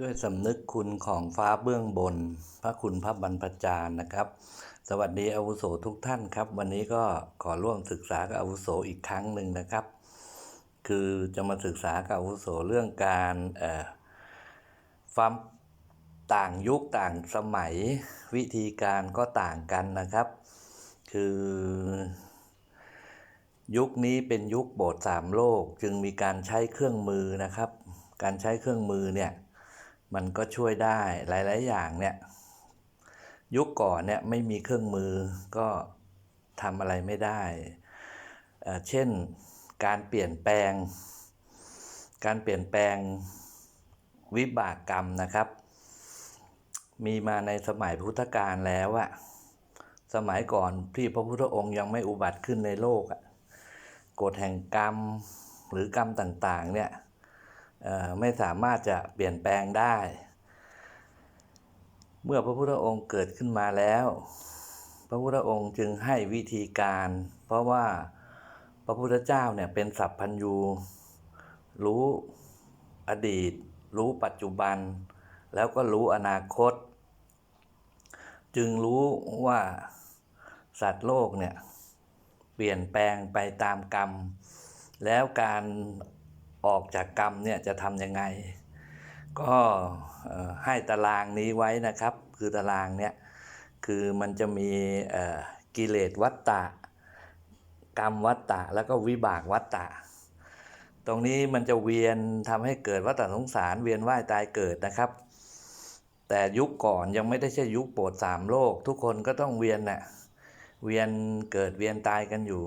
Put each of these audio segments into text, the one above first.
ด้วยสำนึกคุณของฟ้าเบื้องบน พระคุณพระบรรพจารย์นะครับ สวัสดีอาวุโสทุกท่านครับ วันนี้ก็ขอร่วมศึกษากับอาวุโสอีกครั้งหนึ่งนะครับ คือจะมาศึกษากับอาวุโสเรื่องการความต่างยุคต่างสมัย วิธีการก็ต่างกันนะครับ คือ ยุคนี้เป็นยุคโบสถ์สามโลกจึงมีการใช้เครื่องมือนะครับ การใช้เครื่องมือเนี่ย มันก็ช่วยได้หลาย ๆ อย่างเนี่ยยุคก่อนเนี่ยไม่มีเครื่องมือก็ทำอะไรไม่ได้ เช่นการเปลี่ยนแปลง การเปลี่ยนแปลงวิบากกรรมนะครับ มีมาในสมัยพุทธกาลแล้วอะสมัยก่อนที่พระพุทธองค์ยังไม่อุบัติขึ้นในโลกอะกฎแห่งกรรมหรือกรรมต่าง ๆ เนี่ย ไม่สามารถจะเปลี่ยนแปลงได้ เมื่อพระพุทธองค์เกิดขึ้นมาแล้ว พระพุทธองค์จึงให้วิธีการ เพราะว่าพระพุทธเจ้าเนี่ยเป็นสัพพัญญูรู้อดีต รู้ปัจจุบัน แล้วก็รู้อนาคต จึงรู้ว่าสัตว์โลกเนี่ยเปลี่ยนแปลงไปตามกรรม แล้วการ ออกจากกรรมเนี่ยจะทำยังไง ก็ให้ตารางนี้ไว้นะครับ คือตารางเนี่ยคือมันจะมีกิเลสวัตตะ กรรมวัตตะ แล้วก็วิบากวัตตะ ตรงนี้มันจะเวียนทำให้เกิดวัฏสงสาร เวียนว่ายตายเกิดนะครับ แต่ยุคก่อนยังไม่ได้ใช่ยุคโปรดสามโลก ทุกคนก็ต้องเวียนน่ะเวียนเกิดเวียนตายกันอยู่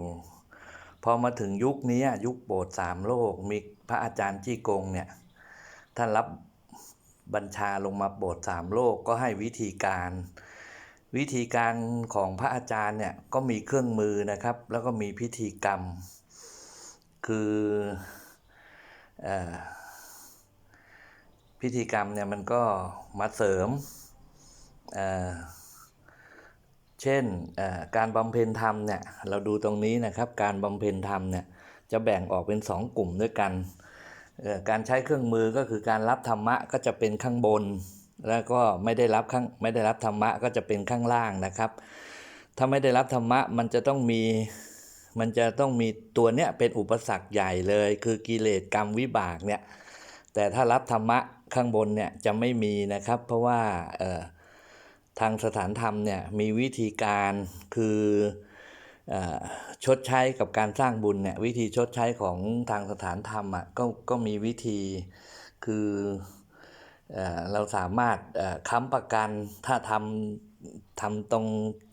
พอมาถึงยุคนี้ยุคโบสถ์สามโลกมี พระอาจารย์จี้กงเนี่ยท่านรับบัญชาลงมาโบสถ์สามโลกก็ให้วิธีการ วิธีการของพระอาจารย์เนี่ยก็มีเครื่องมือนะครับ แล้วก็มีพิธีกรรม คืออพิธีกรรมเนี่ยมันก็มาเสริมเเช่นการบำเพ็ญธรรมเนี่ยเราดูตรงนี้นะครับ การบำเพ็ญธรรมเนี่ย จะแบ่งออกเป็นสองกลุ่มด้วยกัน การใช้เครื่องมือก็คือการรับธรรมะก็จะเป็นข้างบน แล้วก็ไม่ได้รับข้างไม่ได้รับธรรมะก็จะเป็นข้างล่างนะครับ ถ้าไม่ได้รับธรรมะมันจะต้องมีมันจะต้องมีตัวเนี้ยเป็นอุปสรรคใหญ่เลย คือกิเลสกรรมวิบากเนี่ยแต่ถ้ารับธรรมะข้างบนเนี่ยจะไม่มีนะครับ เพราะว่าทางสถานธรรมเนี่ยมีวิธีการคือ ชดใช้กับการสร้างบุญเนี่ยวิธีชดใช้ของทางสถานธรรมอะก็ก็มีวิธีคือเอเราสามารถค้ำประกันถ้าทำทำตรง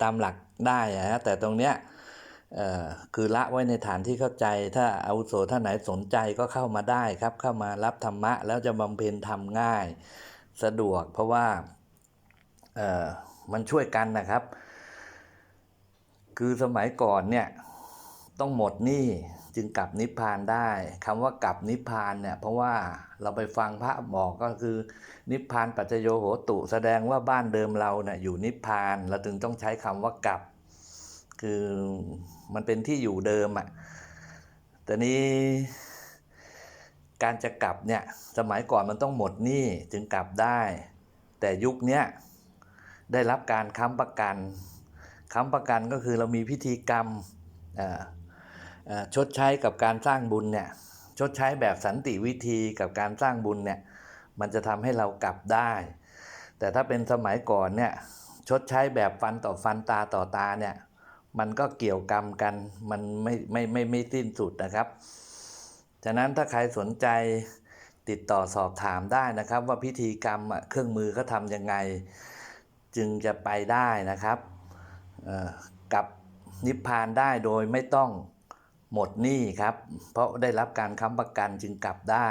ตามหลักได้ะนะแต่ตรงเนี้ยคือละไว้ในฐานที่เข้าใจ ถ้าอาวุโสท่านไหนสนใจก็เข้ามาได้ครับ เข้ามารับธรรมะ แล้วจะบำเพ็ญทำง่ายสะดวกเพราะว่ามันช่วยกันนะครับ คือสมัยก่อนเนี่ยต้องหมดหนี้จึงกลับนิพพานได้คำว่ากลับนิพพานเนี่ยเพราะว่าเราไปฟังพระบอกก็คือ นิพพานปัจจโยโหตุ แสดงว่าบ้านเดิมเราเนี่ยอยู่นิพพานเราจึงต้องใช้คำว่ากลับ คือมันเป็นที่อยู่เดิมอะ่ะแต่นี้การจะกลับเนี่ยสมัยก่อนมันต้องหมดหนี้จึงกลับได้ แต่ยุคนี้ได้รับการค้ำประกัน ค้ำประกันก็คือเรามีพิธีกรรมชดใช้กับการสร้างบุญเนี่ยชดใช้แบบสันติวิธีกับการสร้างบุญเนี่ยมันจะทำให้เรากลับได้ แต่ถ้าเป็นสมัยก่อนเนี่ยชดใช้แบบฟันต่อฟันตาต่อตาเนี่ยมันก็เกี่ยวกรรมกันมันไม่ไม่ไม่ไม่สิ้นสุดนะครับ ฉะนั้นถ้าใครสนใจติดต่อสอบถามได้นะครับ ว่าพิธีกรรมเครื่องมือเขาทำยังไง จึงจะไปได้นะครับ กับนิพพานได้โดยไม่ต้องหมดหนี้ครับ เพราะได้รับการค้ำประกันจึงกลับได้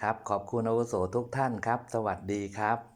ครับขอบคุณอาวุโสทุกท่านครับ สวัสดีครับ